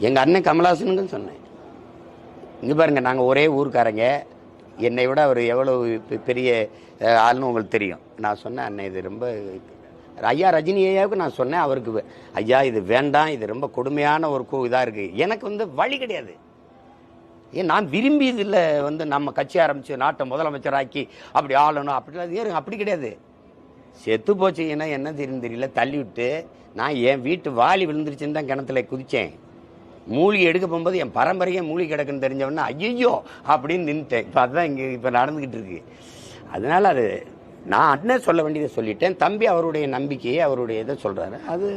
எங்கள் அண்ணன் கமலாசனுங்கன்னு சொன்னேன். இங்கே பாருங்கள் நாங்கள் ஒரே ஊர்க்காரங்க. என்னை விட அவர் எவ்வளோ பெ- பெரிய ஆள்னு உங்களுக்கு தெரியும். நான் சொன்னேன் அண்ணன் இது ரொம்ப ஐயா ரஜினி ஐயாவுக்கு நான் சொன்னேன் அவருக்கு ஐயா இது வேண்டாம் இது ரொம்ப கொடுமையான ஒரு இதாக இருக்குது எனக்கு வந்து வழி கிடையாது. ஏன் நான் விரும்பி இதில் வந்து நம்ம கட்சி ஆரம்பித்து நாட்டை முதலமைச்சராக்கி அப்படி ஆளணும் அப்படிலாம் ஏறுங்க அப்படி கிடையாது. செத்து போச்சு ஏன்னா என்ன தெரியும் தெரியல தள்ளி விட்டு நான் என் வீட்டு வாலி விழுந்துருச்சுன்னு தான் கிணத்துல குதித்தேன் மூலிகை எடுக்க போகும்போது என் பரம்பரையே மூலிகை கிடக்குன்னு தெரிஞ்சவொடனே ஐயோ அப்படின்னு நின்றுட்டேன் இப்போ அதுதான் இங்கே இப்போ நடந்துக்கிட்டு இருக்கு. அதனால் அது நான் அண்ணன் சொல்ல வேண்டியதை சொல்லிட்டேன். தம்பி அவருடைய நம்பிக்கையை அவருடைய இதை சொல்கிறாரு அது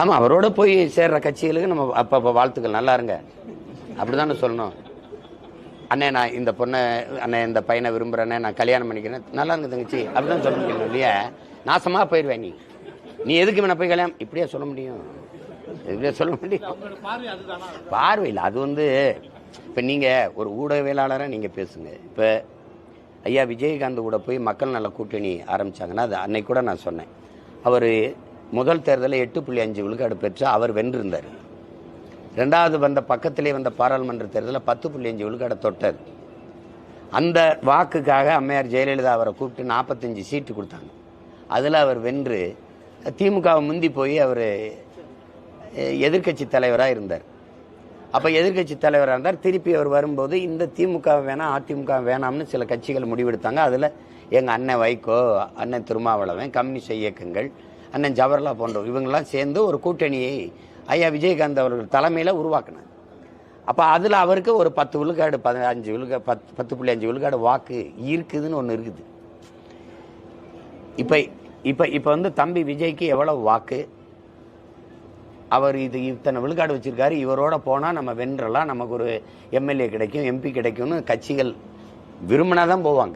ஆமாம் அவரோட போய் சேர்ற கட்சிகளுக்கு நம்ம அப்பப்போ வாழ்த்துக்கள். நல்லா இருங்க. அப்படி தானே சொல்லணும். அண்ணே நான் இந்த பொண்ணை அண்ணே இந்த பையனை விரும்புகிறேன்னே நான் கல்யாணம் பண்ணிக்கிறேன். நல்லா இருக்கு தங்கச்சி. அப்படிதான் சொல்ல முடியும் இல்லையா? நாசமாக போயிடுவேன் நீ. நீ எதுக்கு வேணா போய் கல்யாணம் இப்படியா சொல்ல முடியும்? இப்படியா சொல்ல முடியும் பார்வையில் அது வந்து இப்போ நீங்கள் ஒரு ஊடகவியலாளராக நீங்கள் பேசுங்க. இப்போ ஐயா விஜயகாந்த் கூட போய் மக்கள் நல கூட்டணி ஆரம்பிச்சாங்கன்னா அது அன்னைக்கு கூட நான் சொன்னேன். அவர் முதல் தேர்தலில் எட்டு புள்ளி அஞ்சு விழுக்காடு பெற்று அவர் வென்றிருந்தார். ரெண்டாவது வந்த பக்கத்திலே வந்த பாராளுமன்ற தேர்தலில் பத்து புள்ளி அஞ்சு விழுக்காடை தொட்டார். அந்த வாக்குக்காக அம்மையார் ஜெயலலிதா அவரை கூப்பிட்டு நாற்பத்தஞ்சு சீட்டு கொடுத்தாங்க. அதில் அவர் வென்று திமுகவை முந்தி போய் அவர் எதிர்க்கட்சி தலைவராக இருந்தார். அப்போ எதிர்க்கட்சி தலைவராக இருந்தார். திருப்பி அவர் வரும்போது இந்த திமுக வேணாம் அதிமுக வேணாம்னு சில கட்சிகள் முடிவெடுத்தாங்க. அதில் எங்கள் அண்ணன் வைகோ அண்ணன் திருமாவளவன் கம்யூனிஸ்ட் இயக்கங்கள் அண்ணன் ஜவஹர்லால் போன்றவர் இவங்கெல்லாம் சேர்ந்து ஒரு கூட்டணியை ஐயா விஜயகாந்த் அவர்கள் தலைமையில் உருவாக்கினார் அப்போ அதில் அவருக்கு ஒரு பத்து விழுக்காடு பதினஞ்சு விழுக்கா பத்து பத்து புள்ளி அஞ்சு விழுக்காடு வாக்கு இருக்குதுன்னு ஒன்று இருக்குது. இப்போ இப்போ இப்போ வந்து தம்பி விஜய்க்கு எவ்வளோ வாக்கு? அவர் இது இத்தனை விழுக்காடு வச்சிருக்காரு இவரோட போனால் நம்ம வென்றலாம் நமக்கு ஒரு எம்எல்ஏ கிடைக்கும் எம்பி கிடைக்கும்னு கட்சிகள் விரும்பினா தான் போவாங்க.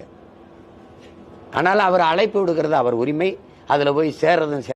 ஆனால் அவர் அழைப்பு விடுக்கிறது அவர் உரிமை. அதில் போய் சேர்றதும் சே-